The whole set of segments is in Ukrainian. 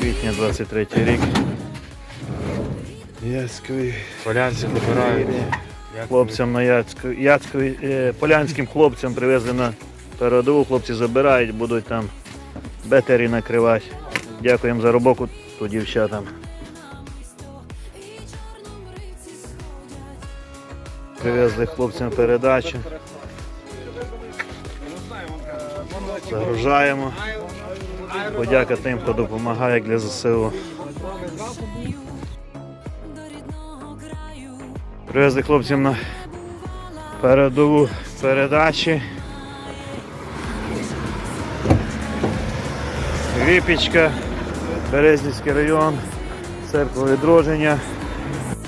квітня 23 рік. Яцькові. Полянці добирають. Хлопцям на Яцькові, Яцькові е, полянським хлопцям привезли на передову, хлопці забирають, будуть там бетері накривати. Дякуємо за роботу тут дівчатам. Привезли хлопцям передачу. Загружаємо. Подяка тим, хто допомагає для ЗСУ. Привезли хлопцям на передову передачі. Випічка, Березнівський район, церква відродження,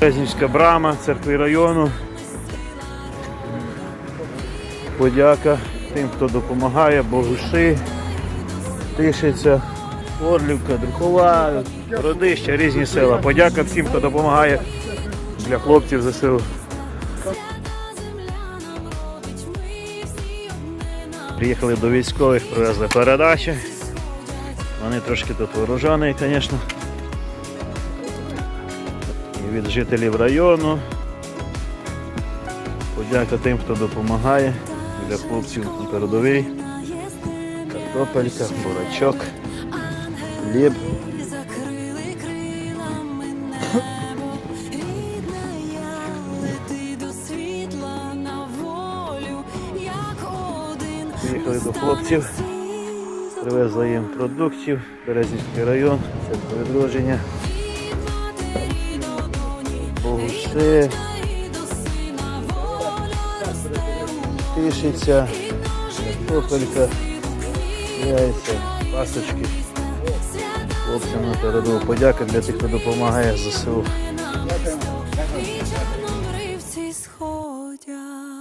Березнівська брама, церкви району. Подяка тим, хто допомагає, Богуши, Тишиця, Орлівка, Друхова, Родища, різні села. Подяка всім, хто допомагає для хлопців ЗСУ. Приїхали до військових, привезли передачі. Вони трошки тут вооружені, звісно. І від жителів району. Подяка тим, хто допомагає для хлопців на передовій. Картопелька, бурачок, хліб. Приїхали до хлопців. Привезли їм продуктів, Березнівський район, церква відродження, Богуси, Тишиця, картопелька, яйця, пасочки. Хлопцям на передову подяка для тих, хто допомагає ЗСУ. Дякую.